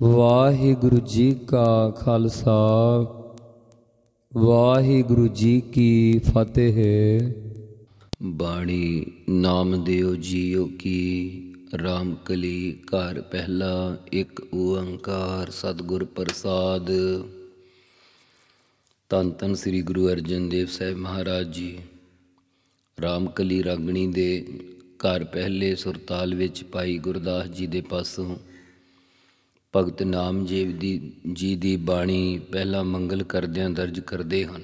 ਵਾਹਿਗੁਰੂ ਜੀ ਕਾ ਖਾਲਸਾ, ਵਾਹਿਗੁਰੂ ਜੀ ਕੀ ਫਤਿਹ। ਬਾਣੀ ਨਾਮਦੇਵ ਜੀਓ ਕੀ ਰਾਮ ਕਲੀ ਘਰ ਪਹਿਲਾ, ਇੱਕ ਓੰਕਾਰ ਸਤਿਗੁਰ ਪ੍ਰਸਾਦ। ਤਨ ਤਨ ਸ੍ਰੀ ਗੁਰੂ ਅਰਜਨ ਦੇਵ ਸਾਹਿਬ ਮਹਾਰਾਜ ਜੀ। ਰਾਮ ਕਲੀ ਰਾਗਣੀ ਦੇ ਘਰ ਪਹਿਲੇ ਸੁਰਤਾਲ ਵਿੱਚ ਭਾਈ ਗੁਰਦਾਸ ਜੀ ਦੇ ਪਾਸੋਂ ਭਗਤ ਨਾਮਜੀਵ ਦੀ, ਜੀ ਦੀ ਬਾਣੀ ਪਹਿਲਾ ਮੰਗਲ ਕਰਦਿਆਂ ਦਰਜ ਕਰਦੇ ਹਨ।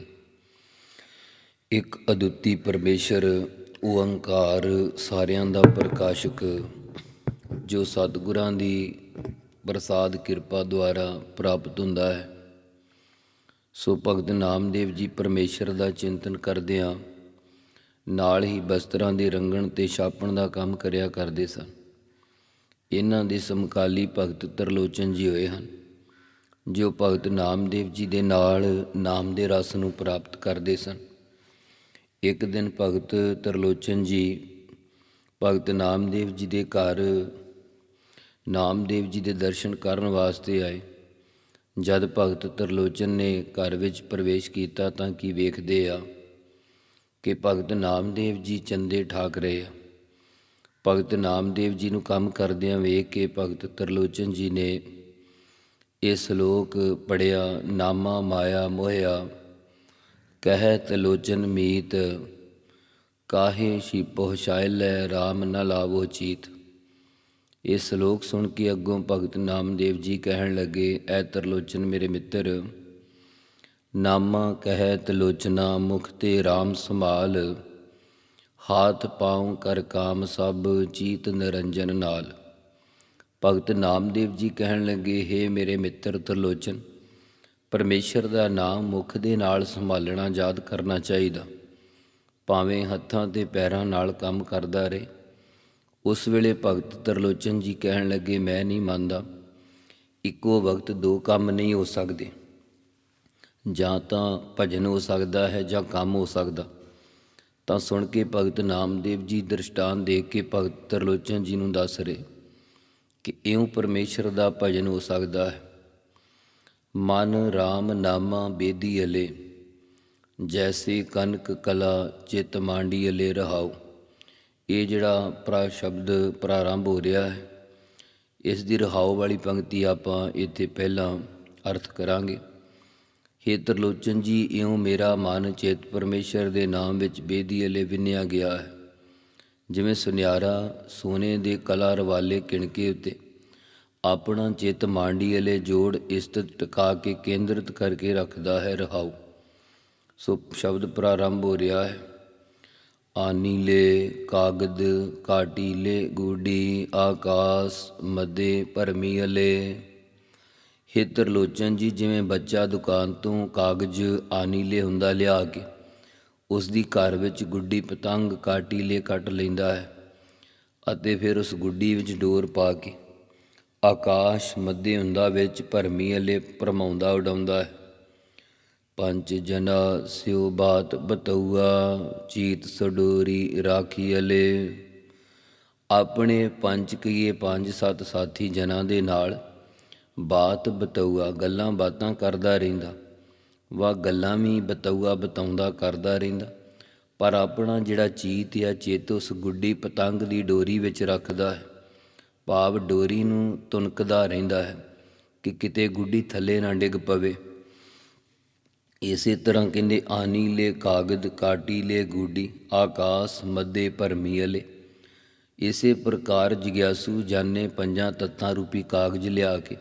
ਇੱਕ ਅਦੁੱਤੀ ਪਰਮੇਸ਼ਰ ਓੰਕਾਰ ਸਾਰਿਆਂ ਦਾ ਪ੍ਰਕਾਸ਼ਕ, ਜੋ ਸਤਿਗੁਰਾਂ ਦੀ ਪ੍ਰਸਾਦ ਕਿਰਪਾ ਦੁਆਰਾ ਪ੍ਰਾਪਤ ਹੁੰਦਾ ਹੈ। ਸੋ ਭਗਤ ਨਾਮਦੇਵ ਜੀ ਪਰਮੇਸ਼ਰ ਦਾ ਚਿੰਤਨ ਕਰਦਿਆਂ ਨਾਲ ਹੀ ਬਸਤਰਾਂ ਦੇ ਰੰਗਣ ਤੇ ਛਾਪਣ ਦਾ ਕੰਮ ਕਰਿਆ ਕਰਦੇ ਸਨ। ਇਹਨਾਂ ਦੇ ਸਮਕਾਲੀ ਭਗਤ ਤਰਲੋਚਨ ਜੀ ਹੋਏ ਹਨ, ਜੋ ਭਗਤ ਨਾਮਦੇਵ ਜੀ ਦੇ ਨਾਲ ਨਾਮ ਦੇ ਰਸ ਨੂੰ ਪ੍ਰਾਪਤ ਕਰਦੇ ਸਨ। ਇੱਕ ਦਿਨ ਭਗਤ ਤਰਲੋਚਨ ਜੀ ਭਗਤ ਨਾਮਦੇਵ ਜੀ ਦੇ ਘਰ ਨਾਮਦੇਵ ਜੀ ਦੇ ਦਰਸ਼ਨ ਕਰਨ ਵਾਸਤੇ ਆਏ। ਜਦ ਭਗਤ ਤਰਲੋਚਨ ਨੇ ਘਰ ਵਿੱਚ ਪ੍ਰਵੇਸ਼ ਕੀਤਾ ਤਾਂ ਕੀ ਵੇਖਦੇ ਆ ਕਿ ਭਗਤ ਨਾਮਦੇਵ ਜੀ ਚੰਦੇ ਠਾਕ ਰਹੇ ਆ। ਭਗਤ ਨਾਮਦੇਵ ਜੀ ਨੂੰ ਕੰਮ ਕਰਦਿਆਂ ਵੇਖ ਕੇ ਭਗਤ ਤਰਲੋਚਨ ਜੀ ਨੇ ਇਹ ਸ਼ਲੋਕ ਪੜਿਆ, ਨਾਮਾ ਮਾਇਆ ਮੋਹਿਆ ਕਹਿ ਤਲੋਚਨ ਮੀਤ, ਕਾਹੇ ਛਿਪੋ ਸ਼ਾਇਲੈ RAM ਨ ਲਾਵੋ ਚੀਤ। ਇਹ ਸ਼ਲੋਕ ਸੁਣ ਕੇ ਅੱਗੋਂ ਭਗਤ ਨਾਮਦੇਵ ਜੀ ਕਹਿਣ ਲੱਗੇ, ਐ ਤਰਲੋਚਨ ਮੇਰੇ ਮਿੱਤਰ, ਨਾਮਾ ਕਹਿ ਤਲੋਚਨਾ ਮੁਖ ਤੇ RAM ਸੰਭਾਲ ਹਾਥ ਪਾਉ ਕਰ ਕਾਮ ਸਭ ਚੀਤ ਨਿਰੰਜਨ ਨਾਲ। ਭਗਤ ਨਾਮਦੇਵ ਜੀ ਕਹਿਣ ਲੱਗੇ, ਹੇ ਮੇਰੇ ਮਿੱਤਰ ਤਰਲੋਚਨ, ਪਰਮੇਸ਼ਰ ਦਾ ਨਾਮ ਮੁਖ ਦੇ ਨਾਲ ਸੰਭਾਲਣਾ ਯਾਦ ਕਰਨਾ ਚਾਹੀਦਾ। ਭਾਵੇਂ ਹੱਥਾਂ ਤੇ ਪੈਰਾਂ ਨਾਲ ਕੰਮ ਕਰਦਾ ਰਹੇ। ਉਸ ਵੇਲੇ ਭਗਤ ਤਰਲੋਚਨ ਜੀ ਕਹਿਣ ਲੱਗੇ, ਮੈਂ ਨਹੀਂ ਮੰਨਦਾ। ਇੱਕੋ ਵਕਤ ਦੋ ਕੰਮ ਨਹੀਂ ਹੋ ਸਕਦੇ। ਜਾਂ ਤਾਂ ਭਜਨ ਹੋ ਸਕਦਾ ਹੈ ਜਾਂ ਕੰਮ ਹੋ ਸਕਦਾ। ਤਾਂ ਸੁਣ ਕੇ ਭਗਤ ਨਾਮਦੇਵ ਜੀ ਦ੍ਰਿਸ਼ਟਾਨ ਦੇਖ ਕੇ ਭਗਤ ਤਰਲੋਚਨ ਜੀ ਨੂੰ ਦੱਸ ਰਹੇ ਕਿ ਇਉਂ ਪਰਮੇਸ਼ਰ ਦਾ ਭਜਨ ਹੋ ਸਕਦਾ ਹੈ। ਮਨ RAM ਨਾਮਾ ਬੇਦੀ ਅਲੇ, ਜੈਸੇ ਕਨਕ ਕਲਾ ਚਿਤ ਮਾਂਡੀ ਅਲੇ ਰਹਾਉ। ਇਹ ਜਿਹੜਾ ਪ੍ਰਾ ਸ਼ਬਦ ਪ੍ਰਾਰੰਭ ਹੋ ਰਿਹਾ ਹੈ, ਇਸ ਦੀ ਰਹਾਉ ਵਾਲੀ ਪੰਕਤੀ ਆਪਾਂ ਇੱਥੇ ਪਹਿਲਾਂ ਅਰਥ ਕਰਾਂਗੇ। ਹੇ ਤਰਲੋਚਨ ਜੀ, ਇਉਂ ਮੇਰਾ ਮਨ ਚੇਤ ਪਰਮੇਸ਼ਰ ਦੇ ਨਾਮ ਵਿੱਚ ਬੇਦੀ ਅਲੇ ਵਿੰਨਿਆ ਗਿਆ ਹੈ। ਜਿਵੇਂ ਸੁਨਿਆਰਾ ਸੋਨੇ ਦੇ ਕਲਾ ਰਵਾਲੇ ਕਿਣਕੇ ਉੱਤੇ, ਆਪਣਾ ਚਿੱਤ ਮਾਂਡੀ ਅਲੇ ਜੋੜ ਇਸਤਤ ਟਿਕਾ ਕੇ ਕੇਂਦਰਿਤ ਕਰਕੇ ਰੱਖਦਾ ਹੈ ਰਹਾਉ। ਸੋ ਸ਼ਬਦ ਪ੍ਰਾਰੰਭ ਹੋ ਰਿਹਾ ਹੈ। ਆਨੀਲੇ ਕਾਗਦ ਕਾਟੀਲੇ ਗੂਡੀ ਆਕਾਸ, ਮਦੇ, ਭਰਮੀ ਅਲੇ ਲੋਚਨ ਜੀ, ਜਿਵੇਂ ਬੱਚਾ ਦੁਕਾਨ ਤੋਂ ਕਾਗਜ਼ ਆਨੀਲੇ ਹੁੰਦਾ ਲਿਆ ਕੇ, ਉਸ ਦੀ ਘਰ ਵਿੱਚ ਗੁੱਡੀ ਪਤੰਗ ਕਾਟੀਲੇ ਕੱਟ ਲੈਂਦਾ ਹੈ ਅਤੇ ਫਿਰ ਉਸ ਗੁੱਡੀ ਵਿੱਚ ਡੋਰ ਪਾ ਕੇ ਆਕਾਸ਼ ਮੱਧੇ ਹੁੰਦਾ ਵਿੱਚ ਭਰਮੀ ਅਲੇ ਭਰਮਾਉਂਦਾ ਉਡਾਉਂਦਾ ਹੈ। ਪੰਜ ਜਨਾ ਸਿਉ ਬਾਤ ਬਤਉਆ ਚੀਤ ਸਡੋਰੀ ਰਾਖੀ ਅਲੇ ਆਪਣੇ ਪੰਜ ਕਈਏ ਪੰਜ ਸੱਤ ਸਾਥੀ ਜਨਾਂ ਦੇ ਨਾਲ ਬਾਤ ਬਤਉਆ ਗੱਲਾਂ ਬਾਤਾਂ ਕਰਦਾ ਰਹਿੰਦਾ ਵਾ ਗੱਲਾਂ ਵੀ ਬਤਉਆ ਬਤਾਉਂਦਾ ਕਰਦਾ ਰਹਿੰਦਾ। ਪਰ ਆਪਣਾ ਜਿਹੜਾ ਚੀਤ ਆ ਚੇਤ ਉਸ ਗੁੱਡੀ ਪਤੰਗ ਦੀ ਡੋਰੀ ਵਿੱਚ ਰੱਖਦਾ ਹੈ, ਭਾਵ ਡੋਰੀ ਨੂੰ ਤੁਨਕਦਾ ਰਹਿੰਦਾ ਹੈ ਕਿ ਕਿਤੇ ਗੁੱਡੀ ਥੱਲੇ ਨਾ ਡਿੱਗ ਪਵੇ। ਇਸੇ ਤਰ੍ਹਾਂ ਕਹਿੰਦੇ, ਆਨੀ ਆਨੀਲੇ ਕਾਗਦ, ਕਾਟੀ ਕਾਟੀਲੇ ਗੁੱਡੀ, ਆਕਾਸ, ਮੱਦੇ ਭਰਮੀ ਅਲੇ। ਇਸੇ ਪ੍ਰਕਾਰ ਜਿਗਿਆਸੂ ਜਾਣੇ ਪੰਜਾਂ ਤੱਤਾਂ ਰੂਪੀ ਕਾਗਜ਼ ਲਿਆ ਕੇ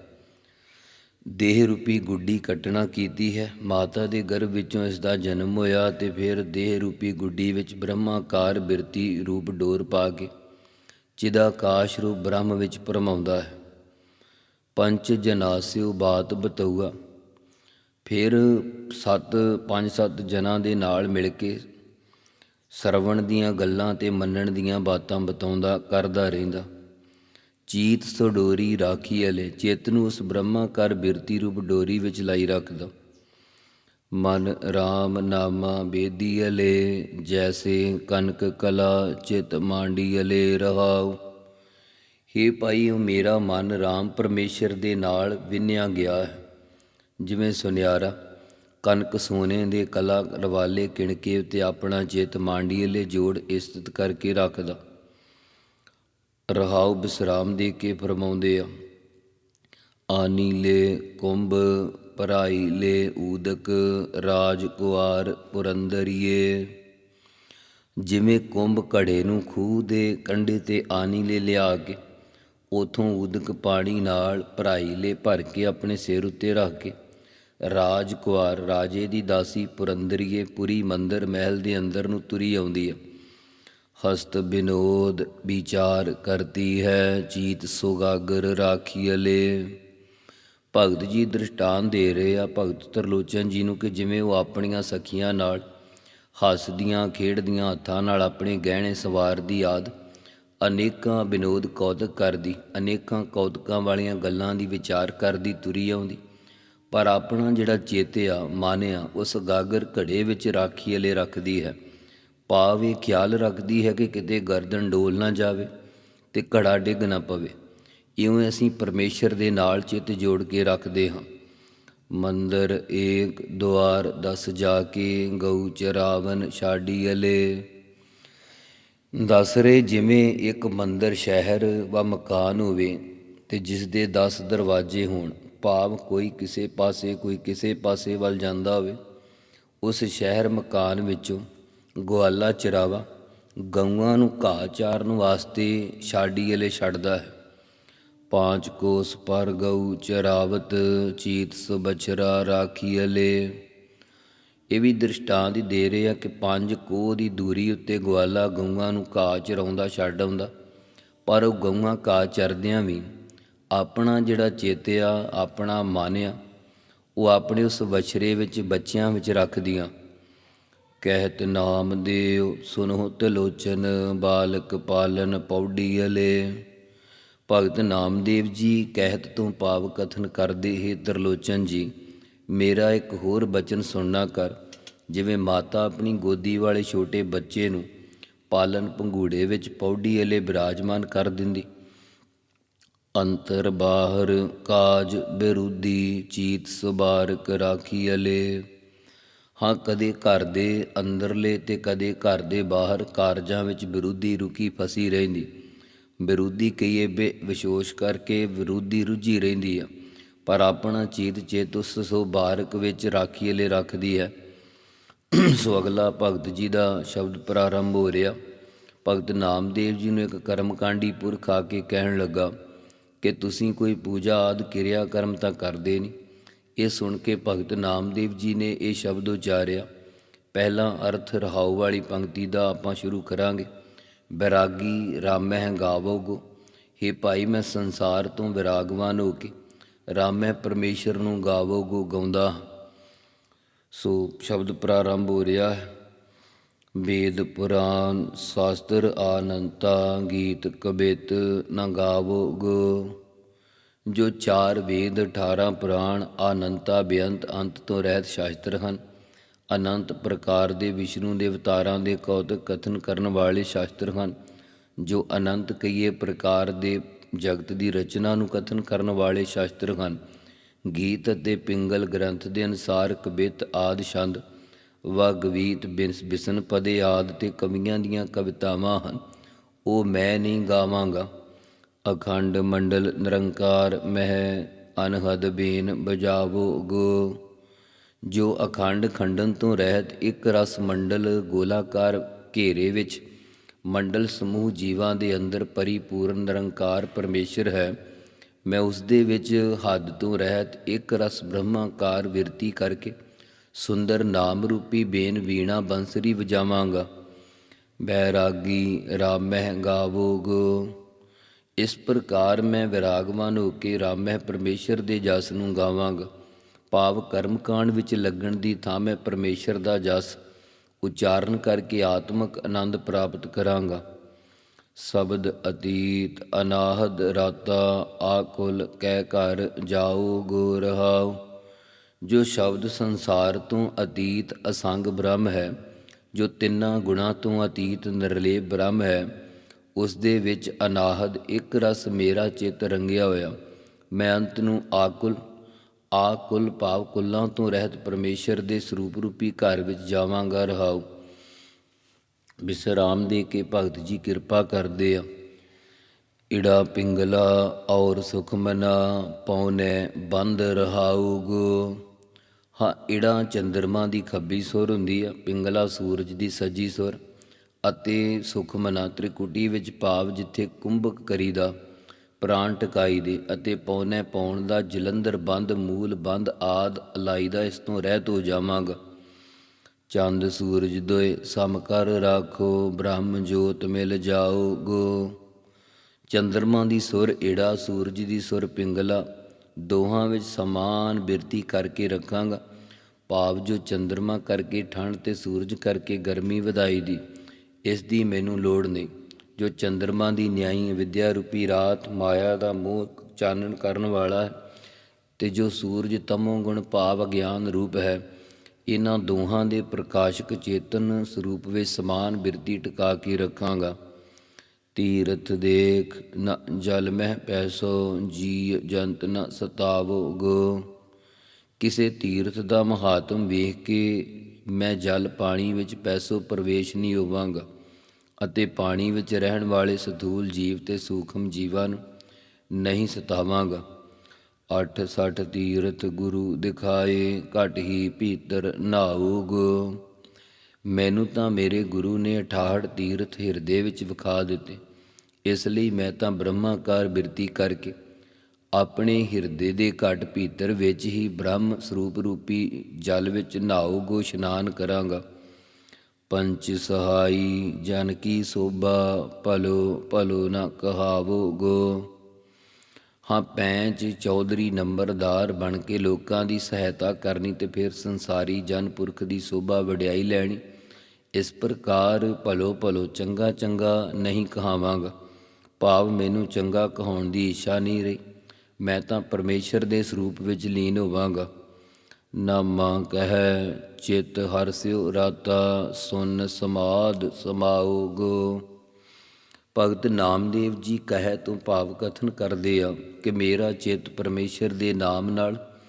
ਦੇਹ ਰੂਪੀ ਗੁੱਡੀ ਕੱਟਣਾ ਕੀਤੀ ਹੈ। ਮਾਤਾ ਦੇ ਗਰਭ ਵਿੱਚੋਂ ਇਸ ਦਾ ਜਨਮ ਹੋਇਆ ਤੇ ਫਿਰ ਦੇਹ ਰੂਪੀ ਗੁੱਡੀ ਵਿੱਚ ਬ੍ਰਹਮਾਕਾਰ ਬਿਰਤੀ ਰੂਪ ਡੋਰ ਪਾ ਕੇ ਜਿਹਦਾ ਆਕਾਸ਼ ਰੂਪ ਬ੍ਰਹਮ ਵਿੱਚ ਪਰਮਾਉਂਦਾ ਹੈ। ਪੰਚ ਜਨਾਸਿਉ ਬਾਤ ਬਤਉਆ ਫਿਰ ਸੱਤ, ਪੰਜ ਸੱਤ ਜਨਾਂ ਦੇ ਨਾਲ ਮਿਲ ਕੇ ਸਰਵਣ ਦੀਆਂ ਗੱਲਾਂ ਤੇ ਮੰਨਣ ਦੀਆਂ ਬਾਤਾਂ ਬਤਾਉਂਦਾ, ਕਰਦਾ ਰਹਿੰਦਾ। ਚੀਤ ਸੋ ਡੋਰੀ ਰਾਖੀ ਅਲੇ, ਚਿੱਤ ਨੂੰ ਉਸ ਬ੍ਰਹਮਾ ਕਰ ਬਿਰਤੀ ਰੂਪ ਡੋਰੀ ਵਿੱਚ ਲਾਈ ਰੱਖਦਾ ਮਨ RAM ਨਾਮਾ ਬੇਦੀ ਅਲੇ, ਜੈਸੇ ਕਨਕ ਕਲਾ ਚਿਤ ਮਾਂਡੀ ਅਲੇ ਰਹਾਉ। ਹੇ ਭਾਈ, ਉਹ ਮੇਰਾ ਮਨ ਰਾਮ ਪਰਮੇਸ਼ਰ ਦੇ ਨਾਲ ਵਿੰਨਿਆ ਗਿਆ ਹੈ। ਜਿਵੇਂ ਸੁਨਿਆਰਾ, ਕਨਕ ਸੋਨੇ ਦੇ ਕਲਾ ਰਵਾਲੇ ਕਿਣਕੇ ਉਤੇ ਆਪਣਾ ਚਿੱਤ ਮਾਂਡੀਲੇ ਜੋੜ ਇਸਤਤ ਕਰਕੇ ਰੱਖਦਾ ਰਹਾਉ ਬਿਸਰਾਮ ਦੇ ਕੇ ਫਰਮਾਉਂਦੇ ਆ, ਆਨੀ ਕੁੰਭ ਪਰਾਈ ਲੈ ਊਦਕ, ਰਾਜ ਕੁਆਰ ਪੁਰੰਦਰੀਏ। ਜਿਵੇਂ ਕੁੰਭ ਘੜੇ ਨੂੰ ਖੂਹ ਦੇ ਕੰਢੇ ਤੇ ਆਨੀਲੇ ਲਿਆ ਕੇ, ਉਥੋਂ ਊਦਕ ਪਾਣੀ ਨਾਲ ਭਰਾਈ ਲੈ ਭਰ ਕੇ ਆਪਣੇ ਸਿਰ ਉੱਤੇ ਰੱਖ ਕੇ, ਰਾਜ ਕੁਆਰ ਰਾਜੇ ਦੀ ਦਾਸੀ ਪੁਰੰਦਰੀਏ ਪੁਰੀ ਮੰਦਰ ਮਹਿਲ ਦੇ ਅੰਦਰ ਨੂੰ ਤੁਰੀ ਆਉਂਦੀ ਹੈ ਹਸਤ ਬਿਨੋਦ ਵਿਚਾਰ ਕਰਦੀ ਹੈ ਚੀਤ ਸੁਗਾਗਰ ਰਾਖੀਲੇ ਭਗਤ ਜੀ ਦ੍ਰਿਸ਼ਟਾਨ ਦੇ ਰਹੇ ਆ, ਭਗਤ ਤਰਲੋਚਨ ਜੀ ਨੂੰ ਕਿ ਜਿਵੇਂ ਉਹ ਆਪਣੀਆਂ ਸਖੀਆਂ ਨਾਲ ਹੱਸਦੀਆਂ, ਖੇਡਦੀਆਂ ਹੱਥਾਂ ਨਾਲ ਆਪਣੇ ਗਹਿਣੇ ਸਵਾਰਦੀ ਆਦ ਅਨੇਕਾਂ ਬਿਨੋਦ ਕੌਤਕ ਕਰਦੀ, ਅਨੇਕਾਂ ਕੌਤਕਾਂ ਵਾਲੀਆਂ ਗੱਲਾਂ ਦੀ ਵਿਚਾਰ ਕਰਦੀ, ਤੁਰੀ ਆਉਂਦੀ। ਪਰ ਆਪਣਾ ਜਿਹੜਾ ਚੇਤੇ ਚੇਤਿਆ ਮਾਨਿਆ ਉਸ ਗਾਗਰ ਘੜੇ ਵਿੱਚ ਰਾਖੀ ਅਲੇ ਰੱਖਦੀ ਹੈ। ਭਾਵ ਇਹ ਖਿਆਲ ਰੱਖਦੀ ਹੈ ਕਿ ਕਿਤੇ ਗਰਦਨ ਡੋਲ ਨਾ ਜਾਵੇ ਤੇ ਘੜਾ ਡਿੱਗ ਨਾ ਪਵੇ। ਇਉਂ ਅਸੀਂ ਪਰਮੇਸ਼ਰ ਦੇ ਨਾਲ ਚਿੱਤ ਜੋੜ ਕੇ ਰੱਖਦੇ ਹਾਂ। ਮੰਦਰ ਏਕ ਦੁਆਰ ਦਸ ਜਾ ਕੇ ਗਊ ਚਰਾਵਨ ਛਾਡੀ ਅਲੇ। ਦਸ ਰਹੇ ਜਿਵੇਂ ਇੱਕ ਮੰਦਰ ਸ਼ਹਿਰ ਵਾ ਮਕਾਨ ਹੋਵੇ ਤੇ ਜਿਸ ਦੇ 10 ਦਰਵਾਜ਼ੇ ਹੋਣ, ਭਾਵ ਕੋਈ ਕਿਸੇ ਪਾਸੇ ਕੋਈ ਕਿਸੇ ਪਾਸੇ ਵੱਲ ਜਾਂਦਾ ਹੋਵੇ, ਉਸ ਸ਼ਹਿਰ ਮਕਾਨ ਵਿੱਚੋਂ ਗਵਾਲਾ ਚਰਾਵਾ ਗਊਆਂ ਨੂੰ ਘਾਹ ਚਾਰਨ ਵਾਸਤੇ ਛਾੜੀ ਵਾਲੇ ਛੱਡਦਾ ਹੈ। ਪਾਂਚ ਕੋਸ ਪਰ ਗਊ ਚਰਾਵਤ ਚੀਤ ਸੁ ਬਛਰਾ ਰਾਖੀ ਅਲੇ ਇਹ ਵੀ ਦ੍ਰਿਸ਼ਟਾਂਤ ਹੀ ਦੇ ਰਹੇ ਆ ਕਿ ਪੰਜ ਕੋਹ ਦੀ ਦੂਰੀ ਉੱਤੇ ਗਵਾਲਾ ਗਊਆਂ ਨੂੰ ਘਾਹ ਚਰਾਉਂਦਾ, ਛੱਡ ਆਉਂਦਾ। ਪਰ ਉਹ ਗਊਆਂ ਘਾਹ ਚਰਦਿਆਂ ਵੀ ਆਪਣਾ ਜਿਹੜਾ ਚੇਤਿਆ ਆਪਣਾ ਮਾਨਿਆ ਉਹ ਆਪਣੇ ਉਸ ਵਛਰੇ ਵਿੱਚ, ਬੱਚਿਆਂ ਵਿੱਚ ਰੱਖਦੀਆਂ। ਕਹਿਤ ਨਾਮ ਦੇਵ ਸੁਨਹੁ ਤਲੋਚਨ ਬਾਲਕ ਪਾਲਨ ਪੌੜੀ ਅਲੇ। ਭਗਤ ਨਾਮਦੇਵ ਜੀ, ਕਹਿਤ ਤੋਂ ਪਾਵ ਕਥਨ ਕਰਦੇ ਹੀ ਤਰਲੋਚਨ ਜੀ। ਮੇਰਾ ਇੱਕ ਹੋਰ ਬਚਨ ਸੁਣਨਾ ਕਰ, ਜਿਵੇਂ ਮਾਤਾ ਆਪਣੀ ਗੋਦੀ ਵਾਲੇ ਛੋਟੇ ਬੱਚੇ ਨੂੰ ਪਾਲਨ ਪੰਗੂੜੇ ਵਿੱਚ ਪੌੜੀ ਅਲੇ ਬਿਰਾਜਮਾਨ ਕਰ ਦਿੰਦੀ। ਅੰਤਰ ਬਾਹਰ ਕਾਜ ਬਿਰੁੱਧੀ, ਚੀਤ ਸੁਬਾਰਕ ਰਾਖੀ ਅਲੇ। ਹਾਂ, ਕਦੇ ਘਰ ਦੇ ਅੰਦਰਲੇ ਤੇ ਕਦੇ ਘਰ ਦੇ ਬਾਹਰ ਕਾਰਜਾਂ ਵਿੱਚ ਵਿਰੋਧੀ ਰੁਕੀ ਫਸੀ ਰਹਿੰਦੀ। ਵਿਰੋਧੀ ਕਈਏ ਬੇ ਵਿਸ਼ੋਸ਼ ਕਰਕੇ ਵਿਰੋਧੀ ਰੁੱਝੀ ਰਹਿੰਦੀ ਆ। ਪਰ ਆਪਣਾ ਚੀਤ ਚੇਤ ਉਸ ਸੋ ਬਾਰਕ ਵਿੱਚ ਰਾਖੀ ਲਈ ਰੱਖਦੀ ਹੈ। ਸੋ ਅਗਲਾ ਭਗਤ ਜੀ ਦਾ ਸ਼ਬਦ ਪ੍ਰਾਰੰਭ ਹੋ ਰਿਹਾ। ਭਗਤ ਨਾਮਦੇਵ ਜੀ ਨੂੰ ਇੱਕ ਕਰਮਕਾਂਡੀ ਪੁਰਖ ਆ ਕੇ ਕਹਿਣ ਲੱਗਾ ਕਿ ਤੁਸੀਂ ਕੋਈ ਪੂਜਾ ਆਦ ਕਿਰਿਆ ਕਰਮ ਤਾਂ ਕਰਦੇ ਨਹੀਂ। ਇਹ ਸੁਣ ਕੇ ਭਗਤ ਨਾਮਦੇਵ ਜੀ ਨੇ ਇਹ ਸ਼ਬਦ ਉਚਾਰਿਆ, ਪਹਿਲਾ ਅਰਥ ਰਹਾਉ ਵਾਲੀ ਪੰਕਤੀ ਦਾ ਆਪਾਂ ਸ਼ੁਰੂ ਕਰਾਂਗੇ। ਬੈਰਾਗੀ ਰਾਮਹਿ ਗਾਵੋਗੋ हे ਭਾਈ ਮੈਂ ਸੰਸਾਰ ਤੋਂ ਵਿਰਾਗਵਾਨ ਹੋ ਕੇ ਰਾਮਹਿ ਪਰਮੇਸ਼ਰ ਨੂੰ ਗਾਵੋਗੋ ਗਾਉਂਦਾ ਹਾਂ। ਸੋ ਸ਼ਬਦ ਪ੍ਰਾਰੰਭ ਹੋ ਰਿਹਾ ਹੈ। ਵੇਦ ਪੁਰਾਨ ਸ਼ਾਸਤਰ ਆਨੰਤਾ ਗੀਤ ਕਬਿਤ ਨ ਗਾਵੋਗੋ। ਜੋ ਚਾਰ ਵੇਦ 18 ਪੁਰਾਣ ਅਨੰਤਾ ਬੇਅੰਤ, ਅੰਤ ਤੋਂ ਰਹਿਤ ਸ਼ਾਸਤਰ ਹਨ। ਅਨੰਤ ਪ੍ਰਕਾਰ ਦੇ ਵਿਸ਼ਨੂੰ ਦੇ ਅਵਤਾਰਾਂ ਦੇ ਕੌਤਕ ਕਥਨ ਕਰਨ ਵਾਲੇ ਸ਼ਾਸਤਰ ਹਨ, ਜੋ ਅਨੰਤ ਕਈਏ ਪ੍ਰਕਾਰ ਦੇ ਜਗਤ ਦੀ ਰਚਨਾ ਨੂੰ ਕਥਨ ਕਰਨ ਵਾਲੇ ਸ਼ਾਸਤਰ ਹਨ। ਗੀਤ ਅਤੇ ਪਿੰਗਲ ਗ੍ਰੰਥ ਦੇ ਅਨੁਸਾਰ ਕਵਿਤ ਆਦ ਛੰਦ ਵਗਵੀਤ ਬਿਸ, ਬਿਸਨ, ਪਦੇ ਆਦ ਤੇ ਕਵੀਆਂ ਦੀਆਂ ਕਵਿਤਾਵਾਂ ਹਨ। ਉਹ ਮੈਂ ਨਹੀਂ ਗਾਵਾਂਗਾ। ਅਖੰਡ ਮੰਡਲ ਨਿਰੰਕਾਰ ਮਹਿ ਅਨਹਦ ਬੀਨ ਬਜਾਵੋ ਗੋ। ਜੋ ਅਖੰਡ ਖੰਡਨ ਤੋਂ ਰਹਿਤ ਇੱਕ ਰਸ ਮੰਡਲ ਗੋਲਾਕਾਰ ਘੇਰੇ ਵਿੱਚ ਮੰਡਲ ਸਮੂਹ ਜੀਵਾਂ ਦੇ ਅੰਦਰ ਪਰਿਪੂਰਨ ਨਿਰੰਕਾਰ ਪਰਮੇਸ਼ਰ ਹੈ, ਮੈਂ ਉਸ ਦੇ ਵਿੱਚ ਹੱਦ ਤੋਂ ਰਹਿਤ ਇੱਕ ਰਸ ਬ੍ਰਹਮਾਕਾਰ ਵਿਰਤੀ ਕਰਕੇ ਸੁੰਦਰ ਨਾਮ ਰੂਪੀ ਬੇਨ ਵੀਣਾ ਬੰਸਰੀ ਵਜਾਵਾਂਗਾ। ਬੈਰਾਗੀ ਰਾਮ ਰਾਮਹਿ ਗਾਵੋਗ ਇਸ ਪ੍ਰਕਾਰ ਮੈਂ ਵਿਰਾਗਵਾਨ ਹੋ ਕੇ ਰਾਮਹਿ ਪਰਮੇਸ਼ਰ ਦੇ ਜਸ ਨੂੰ ਗਾਵਾਂਗਾ। ਭਾਵ ਕਰਮਕਾਂਡ ਵਿੱਚ ਲੱਗਣ ਦੀ ਥਾਂ ਮੈਂ ਪਰਮੇਸ਼ਰ ਦਾ ਜਸ ਉਚਾਰਨ ਕਰਕੇ ਆਤਮਿਕ ਆਨੰਦ ਪ੍ਰਾਪਤ ਕਰਾਂਗਾ। ਸ਼ਬਦ ਅਤੀਤ, ਅਨਾਹਦ, ਰਾਤਾ, ਆਕੁਲ ਕਹਿ ਘਰ, ਜਾਓ ਗੋ ਰਹਾਓ ਜੋ ਸ਼ਬਦ ਸੰਸਾਰ ਤੋਂ ਅਤੀਤ ਅਸੰਗ ਬ੍ਰਹਮ ਹੈ, ਜੋ ਤਿੰਨਾਂ ਗੁਣਾ ਤੋਂ ਅਤੀਤ ਨਿਰਲੇਪ ਬ੍ਰਹਮ ਹੈ ਉਸ ਦੇ ਵਿੱਚ ਅਨਾਹਦ ਇੱਕ ਰਸ ਮੇਰਾ ਚਿੱਤ ਰੰਗਿਆ ਹੋਇਆ। ਮੈਂ ਅੰਤ ਨੂੰ ਆਕੁਲ ਆਕੁਲ ਭਾਵ ਕੁੱਲਾਂ ਤੋਂ ਰਹਿਤ ਪਰਮੇਸ਼ਰ ਦੇ ਸਰੂਪ ਰੂਪੀ ਘਰ ਵਿੱਚ ਜਾਵਾਂਗਾ ਰਹਾਉ। ਵਿਸਰਾਮ ਦੇ ਕੇ ਭਗਤ ਜੀ ਕਿਰਪਾ ਕਰਦੇ ਆ। ਇੜਾ ਪਿੰਗਲਾ ਔਰ ਸੁਖਮਨਾ ਪਉਨੇ ਬੰਦ ਰਹਾਉਗੋ ਹਾਂ, ਇੜਾ ਚੰਦਰਮਾ ਦੀ ਖੱਬੀ ਸੁਰ ਹੁੰਦੀ ਆ, ਪਿੰਗਲਾ ਸੂਰਜ ਦੀ ਸੱਜੀ ਸੁਰ। ਅਤੇ ਸੁਖਮਨਾ ਤ੍ਰਿਕੁਟੀ ਵਿੱਚ ਭਾਵ ਜਿੱਥੇ ਕੁੰਭਕ ਕਰੀਦਾ, ਪ੍ਰਾਣ ਟਕਾਈ ਦੇ ਅਤੇ ਪੌਨੇ ਪਾਉਣ ਦਾ ਜਲੰਧਰ ਬੰਦ, ਮੂਲ ਬੰਦ ਆਦ ਅਲਾਈਦਾ ਇਸ ਤੋਂ ਰਹਿਤ ਹੋ ਜਾਵਾਂਗਾ। ਚੰਦ, ਸੂਰਜ, ਦੋਏ, ਸਮ ਕਰ ਰਾਖੋ, ਬ੍ਰਹਮ ਜੋਤ ਮਿਲ ਜਾਓਗੋ ਚੰਦਰਮਾ ਦੀ ਸੁਰ ਏੜਾ, ਸੂਰਜ ਦੀ ਸੁਰ ਪਿੰਗਲਾ, ਦੋਹਾਂ ਵਿੱਚ ਸਮਾਨ ਬਿਰਤੀ ਕਰਕੇ ਰੱਖਾਂਗਾ। ਭਾਵ ਜੋ ਚੰਦਰਮਾ ਕਰਕੇ ਠੰਡ ਤੇ ਸੂਰਜ ਕਰਕੇ ਗਰਮੀ ਵਧਾਈ ਦੀ ਇਸ ਦੀ ਮੈਨੂੰ ਲੋੜ ਨਹੀਂ। ਜੋ ਚੰਦਰਮਾ ਦੀ ਨਿਆਈ ਵਿਦਿਆ ਰੂਪੀ ਰਾਤ ਮਾਇਆ ਦਾ ਮੋਹ ਚਾਨਣ ਕਰਨ ਵਾਲਾ ਹੈ ਤੇ ਜੋ ਸੂਰਜ ਤਮੋ ਗੁਣ ਭਾਵ ਗਿਆਨ ਰੂਪ ਹੈ, ਇਹਨਾਂ ਦੋਹਾਂ ਦੇ ਪ੍ਰਕਾਸ਼ਕ ਚੇਤਨ ਸਰੂਪ ਵਿੱਚ ਸਮਾਨ ਬਿਰਤੀ ਟਿਕਾ ਕੇ ਰੱਖਾਂਗਾ। ਤੀਰਥ ਦੇਖ ਨ ਜਲ ਮਹਿ ਪੈਸੋ ਜੀ ਜੰਤ ਨ ਸਤਾਵੋ ਗੋ। ਕਿਸੇ ਤੀਰਥ ਦਾ ਮਹਾਤਮ ਵੇਖ ਕੇ ਮੈਂ ਜਲ ਪਾਣੀ ਵਿੱਚ ਪੈਸੋ ਪ੍ਰਵੇਸ਼ ਨਹੀਂ ਹੋਵਾਂਗਾ। ਅਤੇ ਪਾਣੀ ਵਿੱਚ ਰਹਿਣ ਵਾਲੇ ਸਥੂਲ ਜੀਵ ਤੇ ਸੂਖਮ ਜੀਵਾਂ ਨੂੰ ਨਹੀਂ ਸਤਾਵਾਂਗਾ। ਅੱਠ ਸੱਠ ਤੀਰਥ ਗੁਰੂ ਦਿਖਾਏ, ਘਟ ਹੀ ਭੀਤਰ ਨਾਉਗ ਮੈਨੂੰ ਤਾਂ ਮੇਰੇ ਗੁਰੂ ਨੇ 68 ਤੀਰਥ ਹਿਰਦੇ ਵਿੱਚ ਵਿਖਾ ਦਿੱਤੇ। ਇਸ ਲਈ ਮੈਂ ਤਾਂ ਬ੍ਰਹਮਾਕਾਰ ਬਿਰਤੀ ਕਰਕੇ ਆਪਣੇ ਹਿਰਦੇ ਦੇ ਘਟ ਭੀਤਰ ਵਿੱਚ ਹੀ ਬ੍ਰਹਮ ਸਰੂਪ ਰੂਪੀ ਜਲ ਵਿੱਚ ਨਾਉਗੋ ਇਸ਼ਨਾਨ ਕਰਾਂਗਾ। ਪੰਚ ਸਹਾਈ, ਜਨ ਕੀ ਸੋਭਾ, ਭਲੋ ਭਲੋ ਨ ਕਹਾਵੋ ਗੋ। ਹਾਂ ਪੈਂਚ ਚੌਧਰੀ ਨੰਬਰਦਾਰ ਬਣ ਕੇ ਲੋਕਾਂ ਦੀ ਸਹਾਇਤਾ ਕਰਨੀ ਤੇ ਫਿਰ ਸੰਸਾਰੀ ਜਨ ਪੁਰਖ ਦੀ ਸੋਭਾ ਵਡਿਆਈ ਲੈਣੀ। ਇਸ ਪ੍ਰਕਾਰ ਭਲੋ ਭਲੋ ਚੰਗਾ ਚੰਗਾ ਨਹੀਂ ਕਹਾਵਾਂਗਾ। ਭਾਵ ਮੈਨੂੰ ਚੰਗਾ ਕਹਾਉਣ ਦੀ ਇੱਛਾ ਨਹੀਂ ਰਹੀ। ਮੈਂ ਤਾਂ ਪਰਮੇਸ਼ਰ ਦੇ ਸਰੂਪ ਵਿੱਚ ਲੀਨ ਹੋਵਾਂਗਾ। ਨਾ ਮਾਂ ਕਹੈ ਚਿਤ ਹਰਸਿਓ ਰਾਤਾ, ਸੁਨ ਸਮਾਦ ਸਮਾਉਗੋ। ਭਗਤ ਨਾਮਦੇਵ ਜੀ ਕਹੈ, ਤੋਂ ਭਾਵ ਕਥਨ ਕਰਦੇ ਆ ਕਿ ਮੇਰਾ ਚਿੱਤ ਪਰਮੇਸ਼ਰ ਦੇ ਨਾਮ ਨਾਲ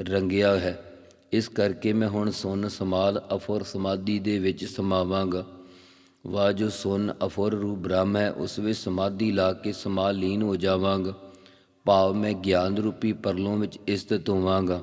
ਰੰਗਿਆ ਹੈ। ਇਸ ਕਰਕੇ ਮੈਂ ਹੁਣ ਸੁਨ ਸਮਾਦ ਅਫੁਰ ਸਮਾਧੀ ਦੇ ਵਿੱਚ ਸਮਾਵਾਂਗਾ। ਵਾ ਜੋ ਸੁਨ ਅਫੁਰ ਰੂਪ ਬ੍ਰਹਮ ਹੈ, ਉਸ ਵਿੱਚ ਸਮਾਧੀ ਲਾ ਕੇ ਸਮਾ ਲੀਨ ਹੋ ਜਾਵਾਂਗਾ। ਭਾਵ ਮੈਂ ਗਿਆਨ ਰੂਪੀ ਪਰਲੋਂ ਵਿੱਚ ਇਸਤਿਤ ਹੋਵਾਂਗਾ।